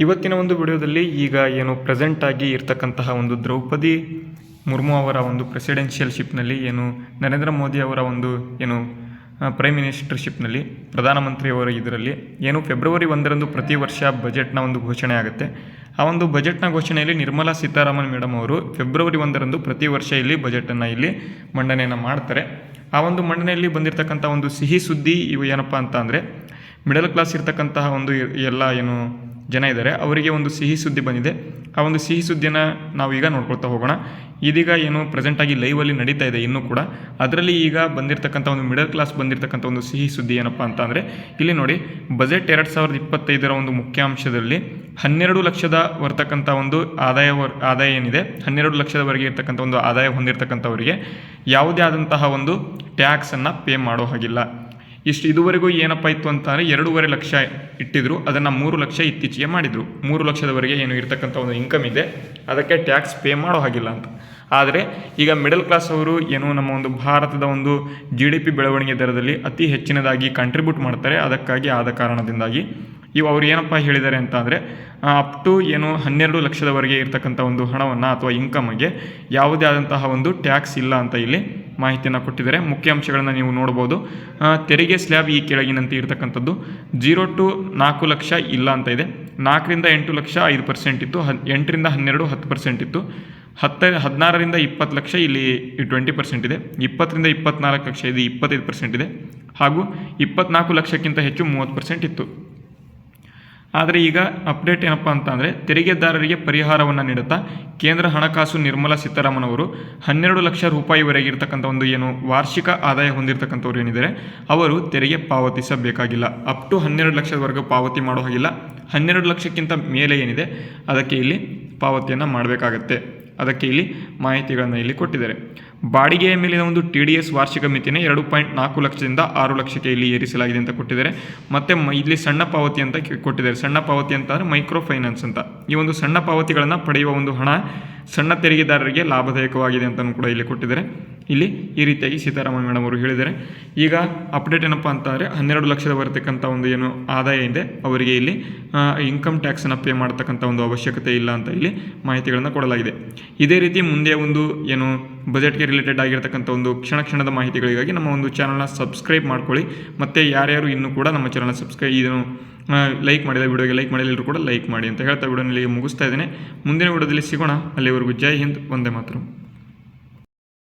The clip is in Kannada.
ಇವತ್ತಿನ ಒಂದು ವಿಡಿಯೋದಲ್ಲಿ ಈಗ ಏನು ಪ್ರೆಸೆಂಟ್ ಆಗಿ ಇರ್ತಕ್ಕಂತಹ ಒಂದು ದ್ರೌಪದಿ ಮುರ್ಮು ಅವರ ಒಂದು ಪ್ರೆಸಿಡೆನ್ಷಿಯಲ್ ಶಿಪ್ನಲ್ಲಿ ಏನು ನರೇಂದ್ರ ಮೋದಿ ಅವರ ಒಂದು ಏನು ಪ್ರೈಮ್ ಮಿನಿಸ್ಟರ್ಶಿಪ್ನಲ್ಲಿ ಪ್ರಧಾನಮಂತ್ರಿಯವರ ಇದರಲ್ಲಿ ಏನು ಫೆಬ್ರವರಿ ಒಂದರಂದು ಪ್ರತಿ ವರ್ಷ ಬಜೆಟ್ನ ಒಂದು ಘೋಷಣೆ ಆಗುತ್ತೆ. ಆ ಒಂದು ಬಜೆಟ್ನ ಘೋಷಣೆಯಲ್ಲಿ ನಿರ್ಮಲಾ ಸೀತಾರಾಮನ್ ಮೇಡಮ್ ಅವರು ಫೆಬ್ರವರಿ ಒಂದರಂದು ಪ್ರತಿ ವರ್ಷ ಇಲ್ಲಿ ಬಜೆಟನ್ನು ಇಲ್ಲಿ ಮಂಡನೆಯನ್ನು ಮಾಡ್ತಾರೆ. ಆ ಒಂದು ಮಂಡನೆಯಲ್ಲಿ ಬಂದಿರತಕ್ಕಂಥ ಒಂದು ಸಿಹಿ ಸುದ್ದಿ ಇವು ಏನಪ್ಪ ಅಂತ ಅಂದರೆ ಮಿಡಲ್ ಕ್ಲಾಸ್ ಇರ್ತಕ್ಕಂತಹ ಒಂದು ಎಲ್ಲ ಏನು ಜನ ಇದ್ದಾರೆ, ಅವರಿಗೆ ಒಂದು ಸಿಹಿ ಸುದ್ದಿ ಬಂದಿದೆ. ಆ ಒಂದು ಸಿಹಿ ಸುದ್ದಿಯನ್ನು ನಾವು ಈಗ ನೋಡ್ಕೊಳ್ತಾ ಹೋಗೋಣ. ಇದೀಗ ಏನು ಪ್ರೆಸೆಂಟಾಗಿ ಲೈವಲ್ಲಿ ನಡೀತಾ ಇದೆ ಇನ್ನೂ ಕೂಡ. ಅದರಲ್ಲಿ ಈಗ ಬಂದಿರತಕ್ಕಂಥ ಒಂದು ಮಿಡಲ್ ಕ್ಲಾಸ್ ಬಂದಿರತಕ್ಕಂಥ ಒಂದು ಸಿಹಿ ಸುದ್ದಿ ಏನಪ್ಪ ಅಂತ ಅಂದರೆ ಇಲ್ಲಿ ನೋಡಿ ಬಜೆಟ್ ಎರಡು ಸಾವಿರದ ಇಪ್ಪತ್ತೈದರ ಒಂದು ಮುಖ್ಯಾಂಶದಲ್ಲಿ ಹನ್ನೆರಡು ಲಕ್ಷದ ಬರ್ತಕ್ಕಂಥ ಒಂದು ಆದಾಯ ಆದಾಯ ಏನಿದೆ? ಹನ್ನೆರಡು ಲಕ್ಷದವರೆಗೆ ಇರ್ತಕ್ಕಂಥ ಒಂದು ಆದಾಯ ಹೊಂದಿರತಕ್ಕಂಥವರಿಗೆ ಯಾವುದೇ ಆದಂತಹ ಒಂದು ಟ್ಯಾಕ್ಸನ್ನು ಪೇ ಮಾಡೋ ಹಾಗಿಲ್ಲ. ಇಷ್ಟು ಇದುವರೆಗೂ ಏನಪ್ಪ ಇತ್ತು ಅಂತಂದರೆ ಎರಡೂವರೆ ಲಕ್ಷ ಇಟ್ಟಿದ್ರು, ಅದನ್ನು ಮೂರು ಲಕ್ಷ ಇತ್ತೀಚೆಗೆ ಮಾಡಿದರು. ಮೂರು ಲಕ್ಷದವರೆಗೆ ಏನು ಇರತಕ್ಕಂಥ ಒಂದು ಇನ್ಕಮ್ ಇದೆ, ಅದಕ್ಕೆ ಟ್ಯಾಕ್ಸ್ ಪೇ ಮಾಡೋ ಹಾಗಿಲ್ಲ ಅಂತ. ಆದರೆ ಈಗ ಮಿಡಲ್ ಕ್ಲಾಸ್ ಅವರು ಏನು ನಮ್ಮ ಒಂದು ಭಾರತದ ಒಂದು ಜಿ ಡಿ ಪಿ ಬೆಳವಣಿಗೆ ದರದಲ್ಲಿ ಅತಿ ಹೆಚ್ಚಿನದಾಗಿ ಕಂಟ್ರಿಬ್ಯೂಟ್ ಮಾಡ್ತಾರೆ, ಅದಕ್ಕಾಗಿ ಆದ ಕಾರಣದಿಂದಾಗಿ. ಇವು ಅವರು ಏನಪ್ಪ ಹೇಳಿದ್ದಾರೆ ಅಂತ ಅಂದರೆ ಅಪ್ ಟು ಏನು ಹನ್ನೆರಡು ಲಕ್ಷದವರೆಗೆ ಇರ್ತಕ್ಕಂಥ ಒಂದು ಹಣವನ್ನು ಅಥವಾ ಇನ್ಕಮ್ಗೆ ಯಾವುದೇ ಆದಂತಹ ಒಂದು ಟ್ಯಾಕ್ಸ್ ಇಲ್ಲ ಅಂತ ಇಲ್ಲಿ ಮಾಹಿತಿಯನ್ನು ಕೊಟ್ಟಿದ್ದಾರೆ. ಮುಖ್ಯ ಅಂಶಗಳನ್ನು ನೀವು ನೋಡ್ಬೋದು. ತೆರಿಗೆ ಸ್ಲ್ಯಾಬ್ ಈ ಕೆಳಗಿನಂತೆ ಇರತಕ್ಕಂಥದ್ದು. ಜೀರೋ ಟು ನಾಲ್ಕು ಲಕ್ಷ ಇಲ್ಲ ಅಂತ ಇದೆ. ನಾಲ್ಕರಿಂದ ಎಂಟು ಲಕ್ಷ ಐದು ಪರ್ಸೆಂಟ್ ಇತ್ತು. ಹದ್, ಎಂಟರಿಂದ ಹನ್ನೆರಡು ಹತ್ತು ಪರ್ಸೆಂಟ್ ಇತ್ತು. ಹತ್ತ, ಹದಿನಾರರಿಂದ ಇಪ್ಪತ್ತು ಲಕ್ಷ ಇಲ್ಲಿ ಟ್ವೆಂಟಿ ಪರ್ಸೆಂಟ್ ಇದೆ. ಇಪ್ಪತ್ತರಿಂದ ಇಪ್ಪತ್ನಾಲ್ಕು ಲಕ್ಷ ಇದು ಇಪ್ಪತ್ತೈದು ಪರ್ಸೆಂಟ್ ಇದೆ. ಹಾಗೂ ಇಪ್ಪತ್ನಾಲ್ಕು ಲಕ್ಷಕ್ಕಿಂತ ಹೆಚ್ಚು ಮೂವತ್ತು ಪರ್ಸೆಂಟ್ ಇತ್ತು. ಆದರೆ ಈಗ ಅಪ್ಡೇಟ್ ಏನಪ್ಪ ಅಂತಂದರೆ ತೆರಿಗೆದಾರರಿಗೆ ಪರಿಹಾರವನ್ನು ನೀಡುತ್ತಾ ಕೇಂದ್ರ ಹಣಕಾಸು ನಿರ್ಮಲಾ ಸೀತಾರಾಮನ್ ಅವರು ಹನ್ನೆರಡು ಲಕ್ಷ ರೂಪಾಯಿವರೆಗೆ ಇರತಕ್ಕಂಥ ಒಂದು ಏನು ವಾರ್ಷಿಕ ಆದಾಯ ಹೊಂದಿರತಕ್ಕಂಥವ್ರು ಏನಿದ್ದಾರೆ ಅವರು ತೆರಿಗೆ ಪಾವತಿಸಬೇಕಾಗಿಲ್ಲ. ಅಪ್ ಟು ಹನ್ನೆರಡು ಲಕ್ಷದವರೆಗೂ ಪಾವತಿ ಮಾಡೋ ಹಾಗಿಲ್ಲ. ಹನ್ನೆರಡು ಲಕ್ಷಕ್ಕಿಂತ ಮೇಲೆ ಏನಿದೆ, ಅದಕ್ಕೆ ಇಲ್ಲಿ ಪಾವತಿಯನ್ನು ಮಾಡಬೇಕಾಗತ್ತೆ. ಅದಕ್ಕೆ ಇಲ್ಲಿ ಮಾಹಿತಿಗಳನ್ನು ಇಲ್ಲಿ ಕೊಟ್ಟಿದ್ದಾರೆ. ಬಾಡಿಗೆಯ ಮೇಲಿನ ಒಂದು ಟಿ ಡಿ ಎಸ್ ವಾರ್ಷಿಕ ಮಿತಿನ ಎರಡು ಪಾಯಿಂಟ್ ನಾಲ್ಕು ಲಕ್ಷದಿಂದ ಆರು ಲಕ್ಷಕ್ಕೆ ಇಲ್ಲಿ ಏರಿಸಲಾಗಿದೆ ಅಂತ ಕೊಟ್ಟಿದ್ದಾರೆ. ಮತ್ತು ಇಲ್ಲಿ ಸಣ್ಣ ಪಾವತಿ ಅಂತ ಕೊಟ್ಟಿದ್ದಾರೆ. ಸಣ್ಣ ಪಾವತಿ ಅಂತ ಅಂದರೆ ಮೈಕ್ರೋ ಫೈನಾನ್ಸ್ ಅಂತ. ಈ ಒಂದು ಸಣ್ಣ ಪಾವತಿಗಳನ್ನು ಪಡೆಯುವ ಒಂದು ಹಣ ಸಣ್ಣ ತೆರಿಗೆದಾರರಿಗೆ ಲಾಭದಾಯಕವಾಗಿದೆ ಅಂತಲೂ ಕೂಡ ಇಲ್ಲಿ ಕೊಟ್ಟಿದ್ದಾರೆ. ಇಲ್ಲಿ ಈ ರೀತಿಯಾಗಿ ಸೀತಾರಾಮನ್ ಮೇಡಮ್ ಅವರು ಹೇಳಿದ್ದಾರೆ. ಈಗ ಅಪ್ಡೇಟ್ ಏನಪ್ಪ ಅಂತಂದರೆ ಹನ್ನೆರಡು ಲಕ್ಷದ ಬರತಕ್ಕಂಥ ಒಂದು ಏನು ಆದಾಯ ಇದೆ. ಅವರಿಗೆ ಇಲ್ಲಿ ಇನ್ಕಮ್ ಟ್ಯಾಕ್ಸನ್ನು ಪೇ ಮಾಡ್ತಕ್ಕಂಥ ಒಂದು ಅವಶ್ಯಕತೆ ಇಲ್ಲ ಅಂತ ಇಲ್ಲಿ ಮಾಹಿತಿಗಳನ್ನು ಕೊಡಲಾಗಿದೆ. ಇದೇ ರೀತಿ ಮುಂದೆ ಒಂದು ಏನು ಬಜೆಟ್ಗೆ ರಿಲೇಟೆಡ್ ಆಗಿರತಕ್ಕಂಥ ಒಂದು ಕ್ಷಣ ಕ್ಷಣದ ಮಾಹಿತಿಗಳಿಗಾಗಿ ನಮ್ಮ ಒಂದು ಚಾನಲ್ನ ಸಬ್ಸ್ಕ್ರೈಬ್ ಮಾಡ್ಕೊಳ್ಳಿ. ಮತ್ತು ಯಾರ್ಯಾರು ಇನ್ನೂ ಕೂಡ ನಮ್ಮ ಚಾನಲ್ನ ಸಬ್ಸ್ಕ್ರೈಬ್ ಇದನ್ನು ಲೈಕ್ ಮಾಡಿದ ವಿಡಿಯೋಗೆ ಲೈಕ್ ಮಾಡಿದ ಎಲ್ಲರೂ ಕೂಡ ಲೈಕ್ ಮಾಡಿ ಅಂತ ಹೇಳ್ತಾ ವಿಡಿಯೋನಲ್ಲಿ ಮುಗಿಸ್ತಾ ಇದ್ದೇನೆ. ಮುಂದಿನ ವಿಡಿಯೋದಲ್ಲಿ ಸಿಗೋಣ. ಅಲ್ಲಿವರೆಗೂ ಜೈ ಹಿಂದ್ ಒಂದೇ ಮಾತ್ರ.